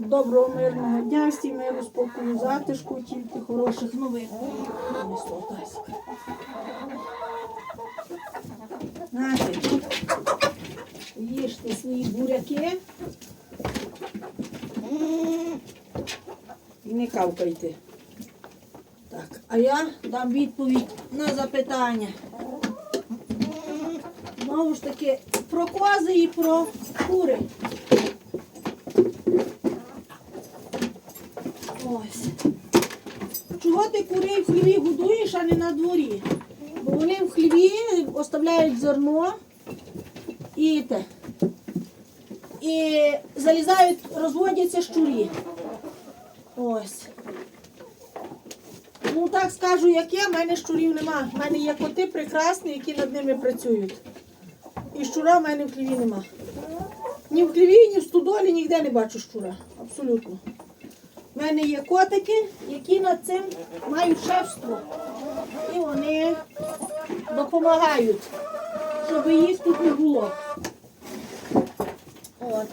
Доброго мирного дня, всім миру, спокою, затишку, тільки хороших новин. Знаєте, їжте свої буряки. І не кавкайте. Так, а я дам відповідь на запитання. Знову ж таки, про кози і про кури. Ось. Чого ти курей в хліві годуєш, а не на дворі? Бо вони в хліві оставляють зерно і те. І залізають, розводяться щурі. Ось. Ну так скажу, як є, в мене щурів нема. В мене є коти прекрасні, які над ними працюють. І щура в мене в хліві нема. Ні в хліві, ні в студолі ніде не бачу щура. Абсолютно. Мене є котики, які над цим мають шефство. І вони допомагають, щоб їх тут не було. От.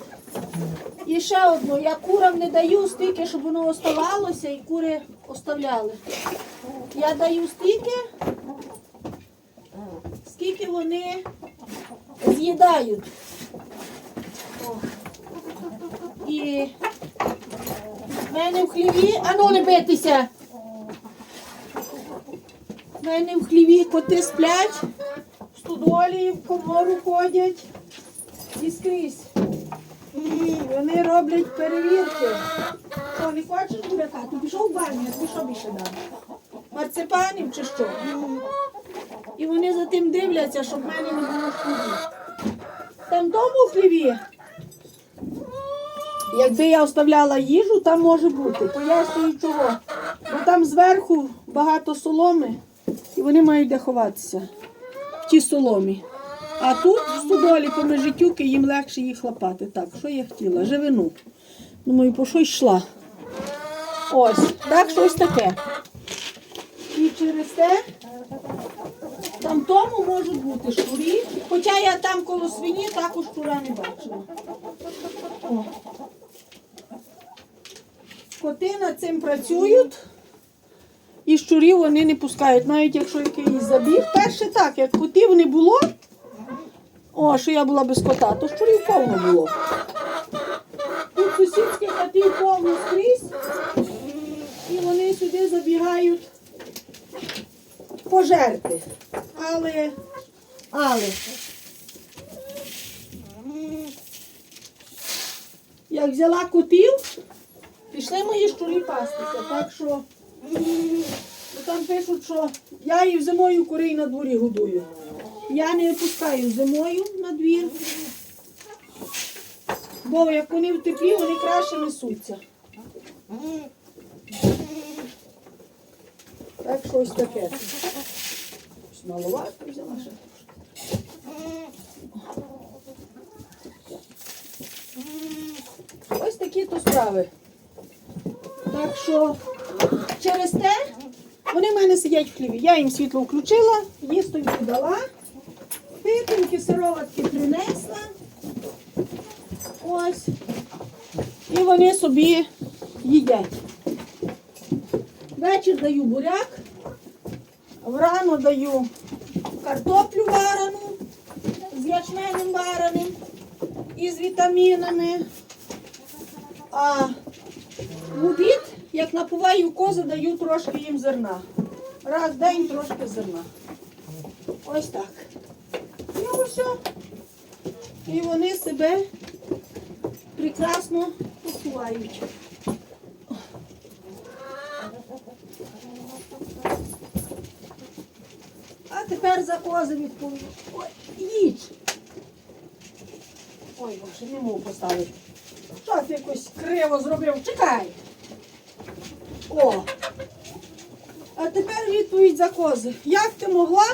І ще одну, я курам не даю стільки, щоб воно оставалося, і кури оставляли. Я даю стільки, скільки вони з'їдають. І в мене в хліві, а ну не битися. В мене в хліві коти сплять, в студолі, в комору ходять і скрізь. Вони роблять перевірки. О, не хочеш буряка? Ти пішов в баню, я тобі що більше дам? Марципанів чи що? І вони за тим дивляться, щоб в мене не було хліві. Там тому в хліві. Якби я оставляла їжу, там може бути. Пояснюю чого. Бо там зверху багато соломи, і вони мають де ховатися в тій соломі. А тут в студолі поміж життюки їм легше їх лапати. Так, що я хотіла? Живину. Думаю, по що йшла? Ось, так, щось таке. І через те там тому можуть бути щурі. Хоча я там коло свині також щура не бачила. О. Коти над цим працюють. І щурів вони не пускають, навіть якщо якийсь забіг. Перше так, як котів не було, о, що я була без кота, то щурів повно було. Тут сусідські хатів повно скрізь, і вони сюди забігають пожерти. Але, але, як взяла котів, пішли мої щурі пастися. Так що ну, там пишуть, що я їх зимою курей на дворі годую. Я не пускаю зимою на двір. Бо як вони в теплі, вони краще несуться. Так що ось таке. Ось Маловато взяла ще. Ось такі то справи. Так що через те вони в мене сидять в хліві. Я їм світло включила, їстоньки дала, питинки, сироватки принесла. Ось. І вони собі їдять. Вечір даю буряк, врано даю картоплю варену з ячменем вареним і з вітамінами. А в як напуваю кози, даю трошки їм зерна. Раз в день трошки зерна. Ось так. І ось. І вони себе прекрасно почувають. А тепер за кози відповідь. Ой, їдь. Ой, боже, не можу поставити. Що ти якось криво зробив? Чекай. О. А тепер відповідь за кози. Як ти могла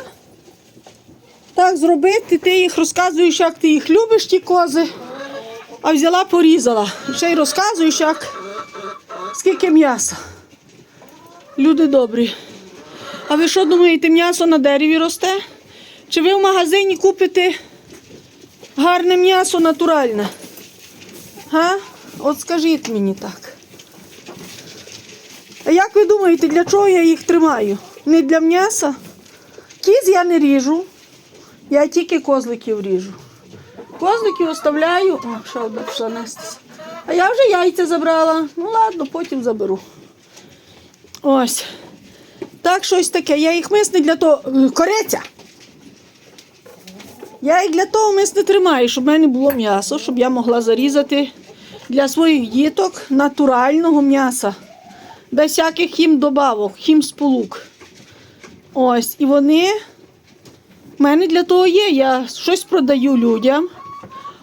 так зробити? Ти їх розказуєш, як ти їх любиш, ті кози, а взяла, порізала. Ще й розказуєш, як скільки м'яса. Люди добрі. А ви що думаєте, м'ясо на дереві росте? Чи ви в магазині купите гарне м'ясо натуральне? Га? От скажіть мені так. Як ви думаєте, для чого я їх тримаю? Не для м'яса? Кіз я не ріжу, я тільки козликів ріжу. Козликів оставляю. О, ще одна пішла нестися. А я вже яйця забрала. Ну ладно, потім заберу. Ось. Так, щось таке. Я їх мисне для того. Кориця! Я їх для того мисне тримаю, щоб в мене було м'ясо, щоб я могла зарізати для своїх діток натурального м'яса. Без всяких хім добавок, хім сполук. Ось, і вони в мене для того є. Я щось продаю людям,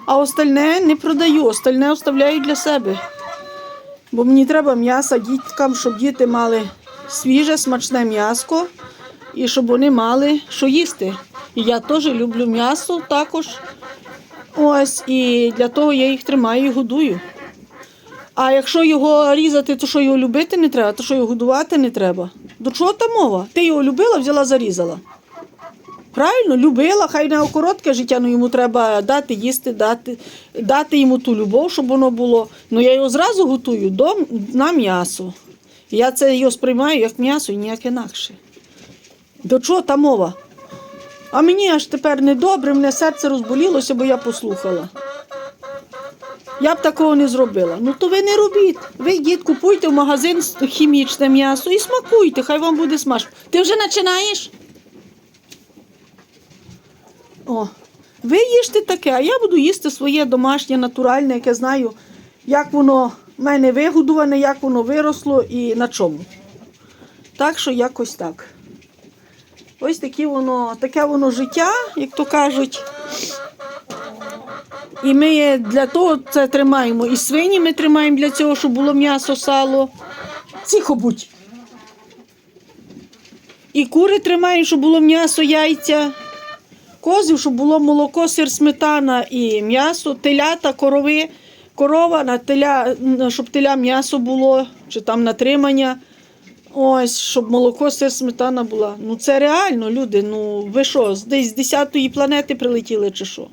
а остальне не продаю, остальне оставляю для себе. Бо мені треба м'яса діткам, щоб діти мали свіже, смачне м'яско і щоб вони мали що їсти. І я теж люблю м'ясо також. Ось, і для того я їх тримаю і годую. А якщо його різати, то що його любити не треба, то що його годувати не треба. До чого та мова? Ти його любила, взяла, зарізала. Правильно, любила, хай не коротке життя, ну йому треба дати їсти, дати, дати йому ту любов, щоб воно було. Ну я його зразу готую до, на м'ясо. Я це його сприймаю як м'ясо і ніяк інакше. До чого та мова? А мені аж тепер недобре, мене серце розболілося, бо я послухала. Я б такого не зробила. Ну то ви не робіть. Ви йдіть, купуйте в магазин хімічне м'ясо і смакуйте, хай вам буде смачно. Ти вже починаєш? О, ви їжте таке, а я буду їсти своє домашнє, натуральне, яке знаю, як воно в мене вигодуване, як воно виросло і на чому. Так що якось так. Ось такі воно, таке воно життя, як то кажуть. І ми для того це тримаємо. І свині ми тримаємо для цього, щоб було м'ясо, сало. Тихо будь. І кури тримаємо, щоб було м'ясо, яйця. Козів, щоб було молоко, сир, сметана і м'ясо, телята, корови, корова, на теля, щоб теля м'ясо було, чи там натримання. Ось, щоб молоко, сир, сметана була. Ну це реально, люди. Ну ви що, десь з 10-ї планети прилетіли чи що?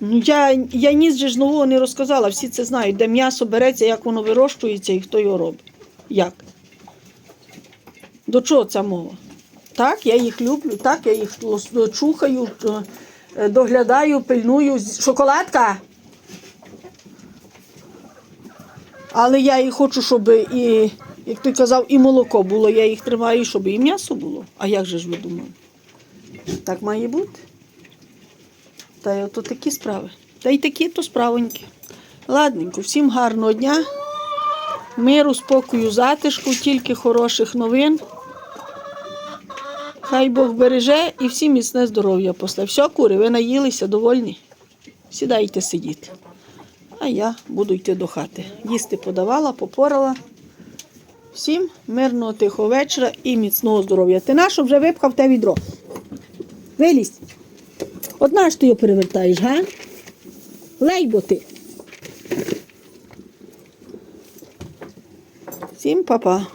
Я, я ніс же нового не розказала, всі це знають, де м'ясо береться, як воно вирощується і хто його робить. Як? До чого ця мова? Так, я їх люблю, так, я їх чухаю, е, доглядаю, пильную. Шоколадка. Але я і хочу, щоб і, як ти казав, і молоко було. Я їх тримаю, щоб і м'ясо було. А як же ж ви думали? Так має бути. Та й ото такі справи. Та й такі то справоньки. Ладненько, всім гарного дня. Миру, спокою, затишку, тільки хороших новин. Хай Бог береже і всім міцне здоров'я после. Все, кури, ви наїлися, довольні? Сідайте сидіти. А я буду йти до хати. Їсти подавала, попорала. Всім мирного, тихого вечора і міцного здоров'я. Ти нащо вже випхав те відро? Вилізь. Одна ж ти його перевертаєш, га? Лейбо ти. Всім па-па.